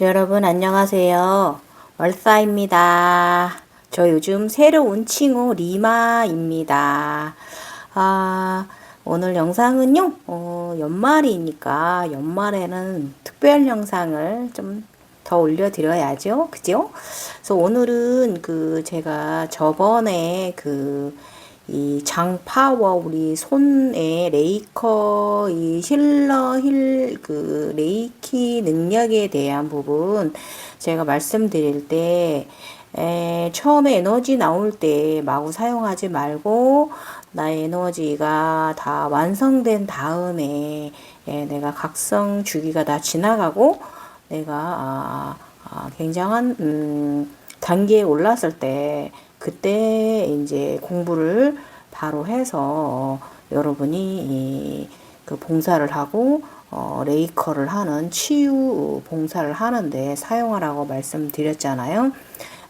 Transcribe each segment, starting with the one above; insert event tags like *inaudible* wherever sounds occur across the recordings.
여러분 안녕하세요. 월사입니다. 저 요즘 새로운 칭호 리마입니다. 아, 오늘 영상은요, 어, 연말이니까 연말에는 특별 영상을 좀 더 올려드려야죠. 그죠? 그래서 오늘은 그 제가 저번에 그 이 장파워 우리 손에 레이커 이 힐러 힐 그 레이키 능력에 대한 부분 제가 말씀드릴 때 에, 처음에 에너지 나올 때 마구 사용하지 말고 나의 에너지가 다 완성된 다음에 에, 내가 각성 주기가 다 지나가고 내가 아, 아, 굉장한 음, 단계에 올랐을 때 그때 이제 공부를 바로 해서 어, 여러분이 그 봉사를 하고 어, 레이커를 하는 치유 봉사를 하는데 사용하라고 말씀드렸잖아요.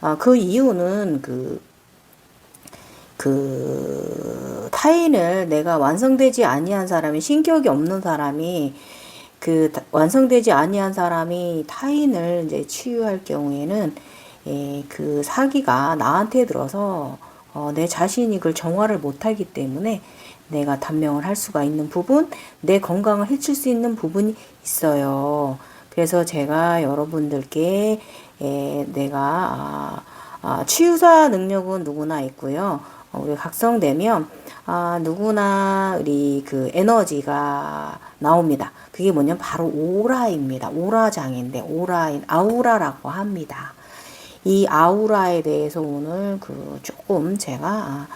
아, 그 이유는 그, 그 타인을 내가 완성되지 아니한 사람이 신격이 없는 사람이 그 완성되지 아니한 사람이 타인을 이제 치유할 경우에는 예, 그 사기가 나한테 들어서 어, 내 자신이 그걸 정화를 못하기 때문에 내가 단명을 할 수가 있는 부분, 내 건강을 해칠 수 있는 부분이 있어요. 그래서 제가 여러분들께 예, 내가 아, 아, 치유사 능력은 누구나 있고요. 어, 우리 각성되면 아, 누구나 우리 그 에너지가 나옵니다. 그게 뭐냐면 바로 오라입니다. 오라장인데 오라인 아우라라고 합니다. 이 아우라에 대해서 오늘 그 조금 제가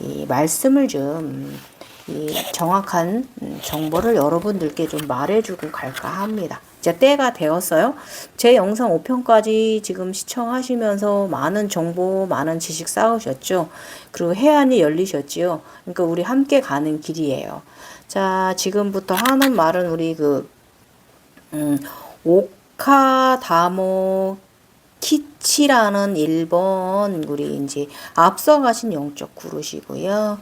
이 말씀을 좀 이 정확한 정보를 여러분들께 좀 말해주고 갈까 합니다. 이제 때가 되었어요. 제 영상 5편까지 지금 시청하시면서 많은 정보, 많은 지식 쌓으셨죠. 그리고 해안이 열리셨지요. 그러니까 우리 함께 가는 길이에요. 자, 지금부터 하는 말은 우리 그, 음, 오카다모 키치라는 1번 우리 이제 앞서가신 영적 그루시고요.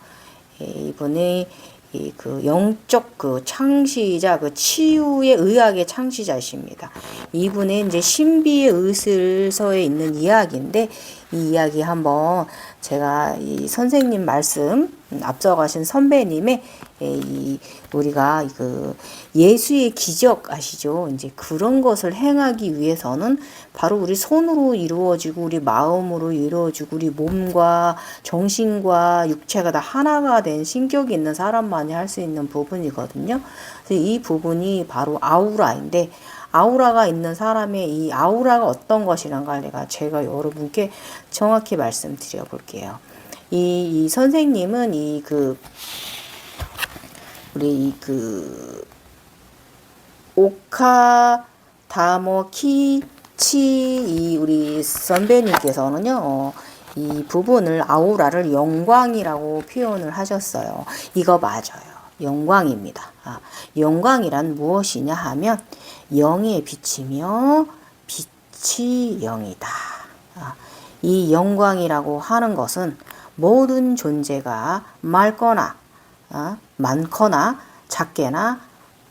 예, 이분이 이그 영적 그 창시자 그 치유의 의학의 창시자십니다. 이분의 이제 신비의 의술서에 있는 이야기인데 이 이야기 한번 제가 이 선생님 말씀 앞서가신 선배님의 이 우리가 그 예수의 기적 아시죠? 이제 그런 것을 행하기 위해서는 바로 우리 손으로 이루어지고 우리 마음으로 이루어지고 우리 몸과 정신과 육체가 다 하나가 된 신격이 있는 사람만이 할 수 있는 부분이거든요. 그래서 이 부분이 바로 아우라인데 아우라가 있는 사람의 이 아우라가 어떤 것이란가 내가 제가 여러분께 정확히 말씀드려 볼게요. 이, 이 선생님은 이 그 우리 그 오카 다모 키치 이 우리 선배님께서는요. 어, 이 부분을 아우라를 영광이라고 표현을 하셨어요. 이거 맞아요. 영광입니다. 아, 영광이란 무엇이냐 하면 영의 빛이며 빛이 영이다. 아, 이 영광이라고 하는 것은 모든 존재가 맑거나 아, 많거나 작게나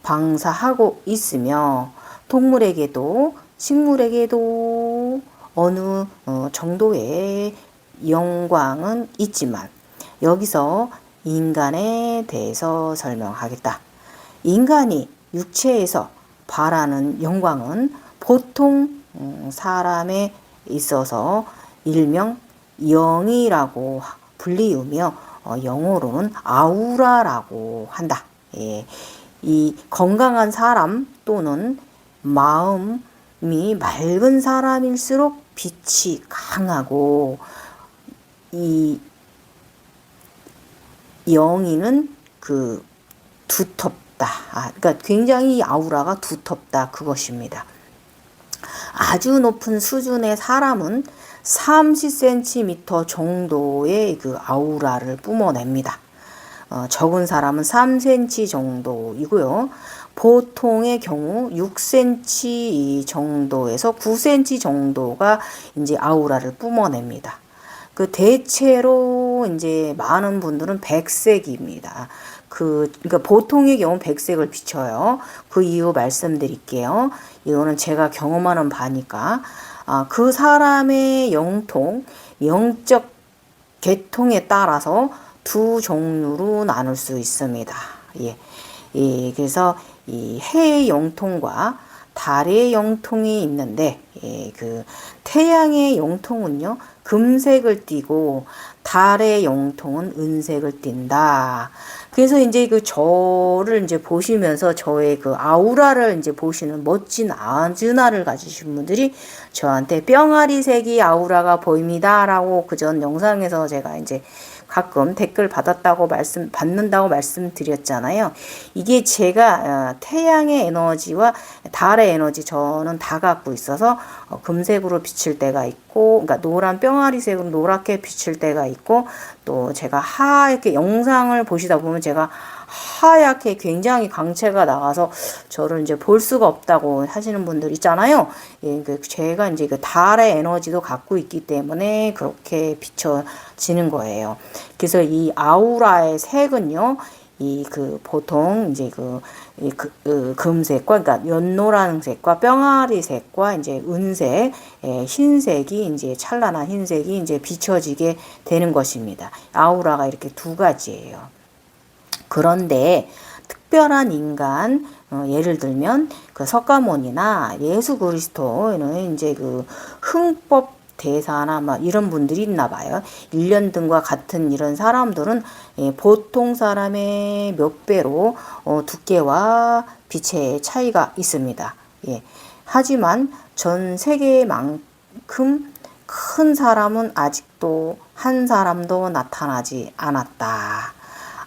방사하고 있으며 동물에게도 식물에게도 어느 어, 정도의 영광은 있지만 여기서 인간에 대해서 설명하겠다. 인간이 육체에서 바라는 영광은 보통 음, 사람에 있어서 일명 영이라고 불리우며 어, 영어로는 아우라라고 한다. 예. 이 건강한 사람 또는 마음이 맑은 사람일수록 빛이 강하고 이 영이는 그 두텁다. 아, 그러니까 굉장히 아우라가 두텁다. 그것입니다. 아주 높은 수준의 사람은 30cm 정도의 그 아우라를 뿜어냅니다. 어, 적은 사람은 3cm 정도이고요. 보통의 경우 6cm 정도에서 9cm 정도가 이제 아우라를 뿜어냅니다. 그 대체로 이제 많은 분들은 백색입니다. 그 그러니까 보통의 경우 백색을 비춰요. 그 이유 말씀드릴게요. 이거는 제가 경험하는 바니까 아, 그 사람의 영통, 영적 계통에 따라서 두 종류로 나눌 수 있습니다. 예. 예, 그래서 이 해의 영통과 달의 영통이 있는데, 예, 그 태양의 영통은요, 금색을 띠고 달의 영통은 은색을 띈다. 그래서 이제 그 저를 이제 보시면서 저의 그 아우라를 이제 보시는 멋진 아즈나를 가지신 분들이 저한테 뿅아리색이 아우라가 보입니다라고 그 전 영상에서 제가 이제 가끔 댓글 받았다고 말씀 받는다고 말씀드렸잖아요. 이게 제가 어, 태양의 에너지와 달의 에너지 저는 다 갖고 있어서 어, 금색으로 비칠 때가 있고, 그러니까 노란 뿅아리색으로 노랗게 비칠 때가 있고, 또 제가 하얗게 영상을 보시다 보면 제가 하얗게 굉장히 광채가 나와서 저를 이제 볼 수가 없다고 하시는 분들 있잖아요. 예, 그 제가 이제 그 달의 에너지도 갖고 있기 때문에 그렇게 비춰지는 거예요. 그래서 이 아우라의 색은요. 이 그 보통 이제 그, 이 그, 그 금색과 그러니까 연노란색과 뿅아리색과 이제 은색, 예, 흰색이 이제 찬란한 흰색이 이제 비춰지게 되는 것입니다. 아우라가 이렇게 두 가지예요. 그런데 특별한 인간 어, 예를 들면 그 석가모니나 예수 그리스도 는 이제 그 흥법 대사나 막 이런 분들이 있나 봐요. 일년등과 같은 이런 사람들은 예, 보통 사람의 몇 배로 어, 두께와 빛의 차이가 있습니다. 예. 하지만 전 세계만큼 큰 사람은 아직도 한 사람도 나타나지 않았다.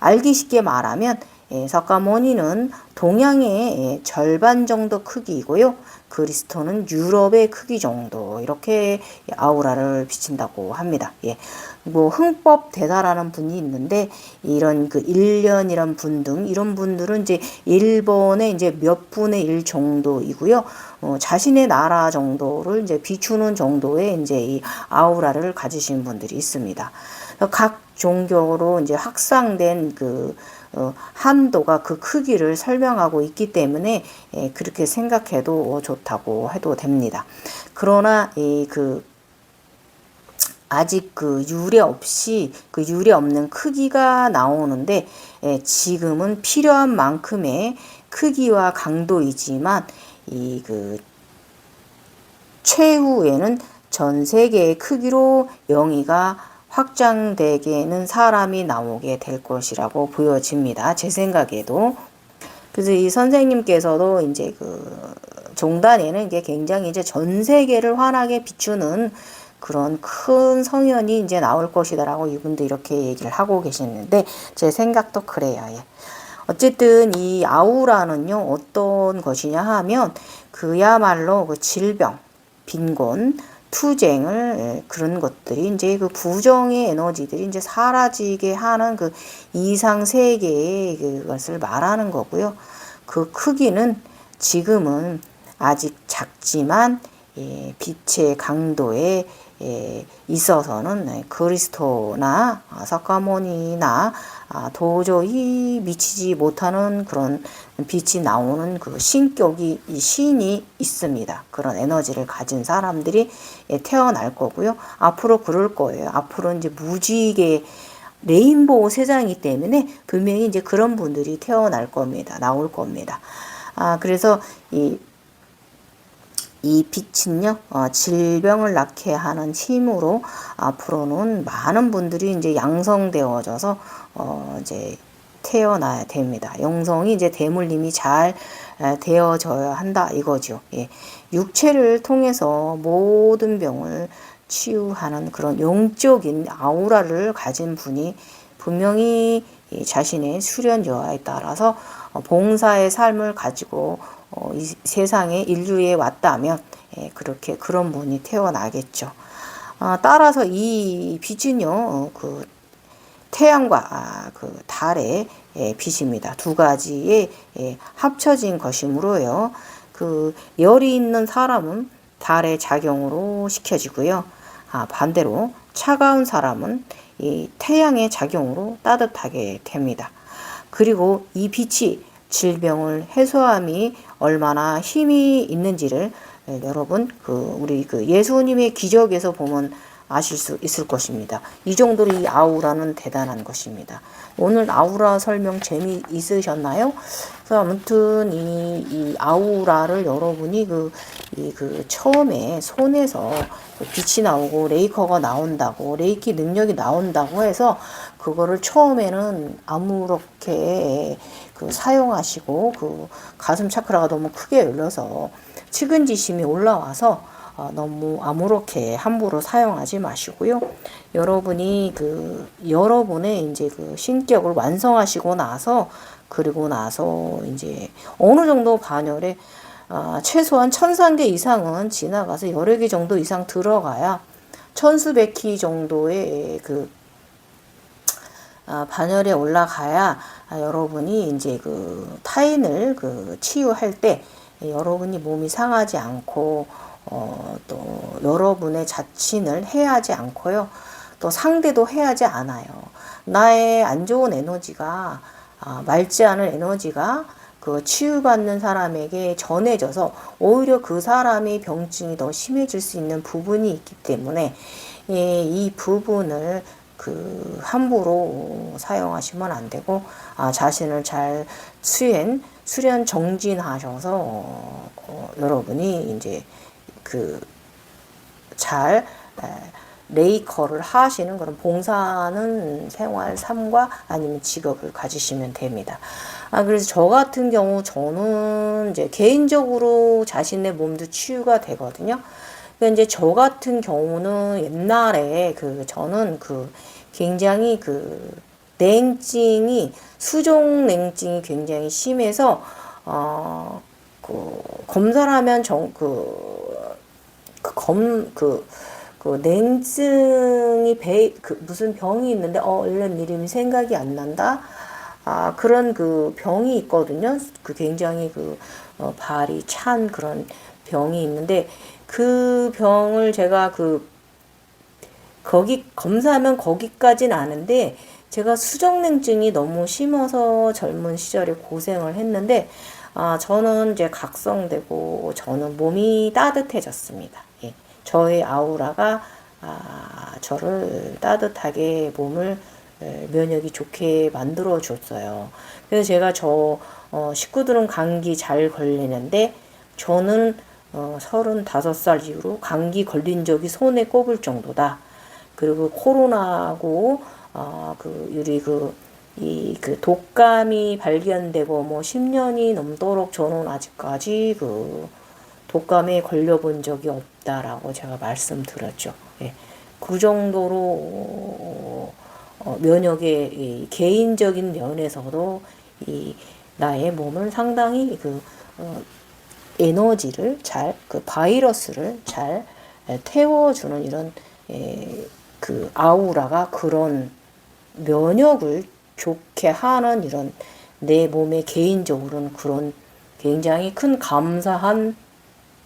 알기 쉽게 말하면 예, 석가모니는 동양의 예, 절반 정도 크기이고요. 그리스도는 유럽의 크기 정도 이렇게 아우라를 비친다고 합니다. 예. 뭐 흥법 대사라는 분이 있는데 이런 그 일련이란 분 등 이런 분들은 이제 일본의 이제 몇 분의 일 정도이고요. 어, 자신의 나라 정도를 이제 비추는 정도의 이제 이 아우라를 가지신 분들이 있습니다. 각 종교로 이제 확산된 그 어, 한도가 그 크기를 설명하고 있기 때문에 예, 그렇게 생각해도 좋다고 해도 됩니다. 그러나 이그 아직 그 유례 없이 그 유례 없는 크기가 나오는데 예, 지금은 필요한 만큼의 크기와 강도이지만 이 그 최후에는 전 세계의 크기로 영희가 확장되게는 사람이 나오게 될 것이라고 보여집니다. 제 생각에도. 그래서 이 선생님께서도 이제 그 종단에는 이게 굉장히 이제 전 세계를 환하게 비추는 그런 큰 성현이 이제 나올 것이다라고 이분도 이렇게 얘기를 하고 계시는데 제 생각도 그래요. 예. 어쨌든 이 아우라는요 어떤 것이냐 하면 그야말로 그 질병, 빈곤, 투쟁을 예, 그런 것들이 이제 그 부정의 에너지들이 이제 사라지게 하는 그 이상 세계의 그것을 말하는 거고요. 그 크기는 지금은 아직 작지만 예, 빛의 강도에 예, 있어서는 그리스도나 석가모니나 아, 도저히 미치지 못하는 그런 빛이 나오는 그 신격이 신이 있습니다. 그런 에너지를 가진 사람들이 예, 태어날 거고요. 앞으로 그럴 거예요. 앞으로 이제 무지개 레인보우 세상이기 때문에 분명히 이제 그런 분들이 태어날 겁니다. 나올 겁니다. 아, 그래서 이, 이 빛은요, 어, 질병을 낳게 하는 힘으로 앞으로는 많은 분들이 이제 양성되어져서, 어, 이제 태어나야 됩니다. 영성이 이제 대물림이 잘 되어져야 한다 이거죠. 예. 육체를 통해서 모든 병을 치유하는 그런 영적인 아우라를 가진 분이 분명히 자신의 수련 여하에 따라서 어, 봉사의 삶을 가지고 어, 이 세상에 인류에 왔다면 예, 그렇게 그런 분이 태어나겠죠. 아, 따라서 이 빛은요, 어, 그 태양과 아, 그 달의 예, 빛입니다. 두 가지의 예, 합쳐진 것이므로요. 그 열이 있는 사람은 달의 작용으로 식혀지고요. 아, 반대로 차가운 사람은 이 태양의 작용으로 따뜻하게 됩니다. 그리고 이 빛이 질병을 해소함이 얼마나 힘이 있는지를 예, 여러분 그 우리 그 예수님의 기적에서 보면 아실 수 있을 것입니다. 이 정도로 이 아우라는 대단한 것입니다. 오늘 아우라 설명 재미 있으셨나요? 그래서 아무튼 이, 이 아우라를 여러분이 그, 이 그 처음에 손에서 그 빛이 나오고 레이커가 나온다고 레이키 능력이 나온다고 해서 그거를 처음에는 아무렇게 그 사용하시고 그 가슴 차크라가 너무 크게 열려서 측은지심이 올라와서 어, 너무 아무렇게 함부로 사용하지 마시고요. 여러분이 그 여러분의 이제 그 신격을 완성하시고 나서 그리고 나서 이제 어느 정도 반열에 아, 최소한 천상계 이상은 지나가서 여러 개 정도 이상 들어가야 천수백희 정도의 그 아, 반열에 올라가야 아, 여러분이 이제 그 타인을 그 치유할 때 여러분이 몸이 상하지 않고 어, 또 여러분의 자신을 해하지 않고요. 또 상대도 해하지 않아요. 나의 안 좋은 에너지가 아, 맑지 않은 에너지가 그 치유받는 사람에게 전해져서 오히려 그 사람의 병증이 더 심해질 수 있는 부분이 있기 때문에 예, 이 부분을 그 함부로 사용하시면 안 되고 아, 자신을 잘 수행 수련 정진하셔서 어, 어, 여러분이 이제 그잘 레이커를 하시는 그런 봉사하는 생활 삶과 아니면 직업을 가지시면 됩니다. 아, 그래서 저 같은 경우 저는 이제 개인적으로 자신의 몸도 치유가 되거든요. 근데 이제 저 같은 경우는 옛날에 그 저는 그 굉장히 그 냉증이 수종 냉증이 굉장히 심해서 어그 검사를 하면 정그 검 그 그 냉증이 배, 그 무슨 병이 있는데, 어, 얼른 이름이 생각이 안 난다? 아, 그런 그 병이 있거든요. 그 굉장히 그, 어, 발이 찬 그런 병이 있는데, 그 병을 제가 그, 거기, 검사하면 거기까진 아는데, 제가 수정냉증이 너무 심어서 젊은 시절에 고생을 했는데, 아, 저는 이제 각성되고, 저는 몸이 따뜻해졌습니다. 예. 저의 아우라가 아, 저를 따뜻하게 몸을 면역이 좋게 만들어 줬어요. 그래서 제가 저 어, 식구들은 감기 잘 걸리는데 저는 어, 35살 이후로 감기 걸린 적이 손에 꼽을 정도다. 그리고 코로나하고 어, 그 우리 그 이 그 독감이 발견되고 뭐 10년이 넘도록 저는 아직까지 그 독감에 걸려본 적이 없다라고 제가 말씀드렸죠. 예. 그 정도로 어, 면역의 개인적인 면에서도 이 나의 몸을 상당히 그 어, 에너지를 잘 그 바이러스를 잘 태워주는 이런 에, 그 아우라가 그런 면역을 좋게 하는 이런 내 몸에 개인적으로는 그런 굉장히 큰 감사한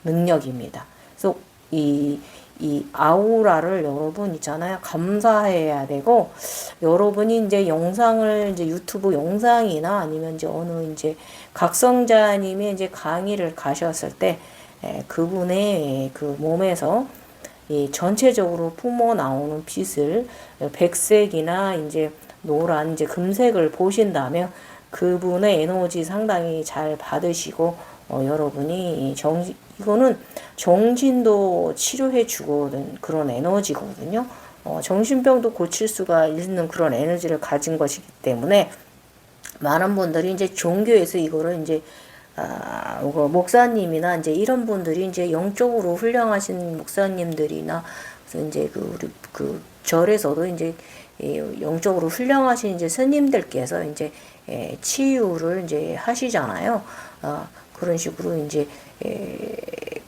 능력입니다. 그래서 이, 이 아우라를 여러분 있잖아요. 감사해야 되고, 여러분이 이제 영상을 이제 유튜브 영상이나 아니면 이제 어느 이제 각성자님의 이제 강의를 가셨을 때, 에, 그분의 그 몸에서 이 전체적으로 뿜어 나오는 빛을 백색이나 이제 노란 이제 금색을 보신다면 그분의 에너지 상당히 잘 받으시고 어, 여러분이 정 이거는 정신도 치료해 주거든 그런 에너지거든요. 어, 정신병도 고칠 수가 있는 그런 에너지를 가진 것이기 때문에 많은 분들이 이제 종교에서 이거를 이제 아, 뭐 목사님이나 이제 이런 분들이 이제 영적으로 훌륭하신 목사님들이나 이제 그 우리 그 절에서도 이제 영적으로 훌륭하신 이제 스님들께서 이제 예, 치유를 이제 하시잖아요. 어, 그런 식으로 이제 에,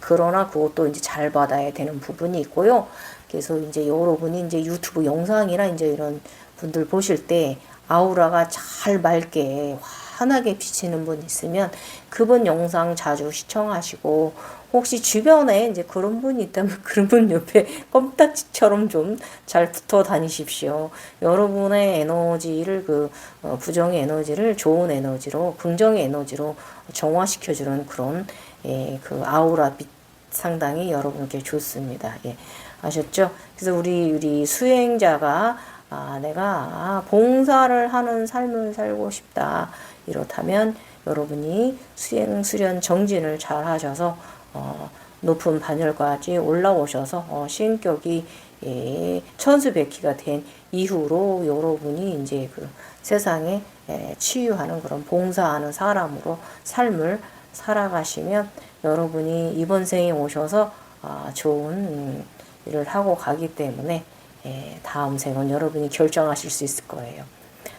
그러나 그것도 이제 잘 받아야 되는 부분이 있고요. 그래서 이제 여러분이 이제 유튜브 영상이나 이제 이런 분들 보실 때 아우라가 잘 맑게 환하게 비치는 분 있으면 그분 영상 자주 시청하시고 혹시 주변에 이제 그런 분이 있다면 *laughs* 그런 분 옆에 껌딱지처럼 좀 잘 붙어 다니십시오. 여러분의 에너지를 그 어, 부정의 에너지를 좋은 에너지로 긍정의 에너지로 정화시켜주는 그런 예, 그 아우라 빛 상당히 여러분께 좋습니다. 예, 아셨죠? 그래서 우리 우리 수행자가 아, 내가 아, 봉사를 하는 삶을 살고 싶다. 이렇다면 여러분이 수행 수련 정진을 잘 하셔서 어, 높은 반열까지 올라오셔서 어, 신격이 예, 천수백희가 된 이후로 여러분이 이제 그 세상에 예, 치유하는 그런 봉사하는 사람으로 삶을 살아가시면 여러분이 이번 생에 오셔서 아, 좋은 음, 일을 하고 가기 때문에 예, 다음 생은 여러분이 결정하실 수 있을 거예요.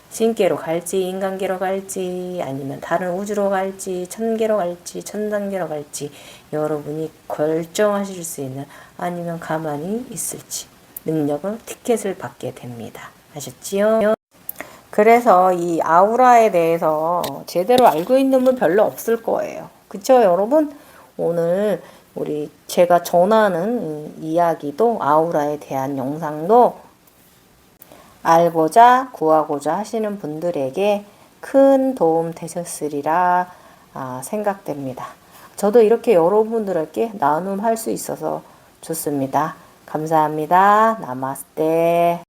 신계로 갈지 인간계로 갈지 아니면 다른 우주로 갈지 천계로 갈지 천단계로 갈지 여러분이 결정하실 수 있는 아니면 가만히 있을지 능력을 티켓을 받게 됩니다. 아셨지요? 그래서 이 아우라에 대해서 제대로 알고 있는 분 별로 없을 거예요. 그쵸 여러분? 오늘 우리 제가 전하는 이야기도 아우라에 대한 영상도 알고자 구하고자 하시는 분들에게 큰 도움 되셨으리라 아, 생각됩니다. 저도 이렇게 여러분들에게 나눔할 수 있어서 좋습니다. 감사합니다. 나마스테.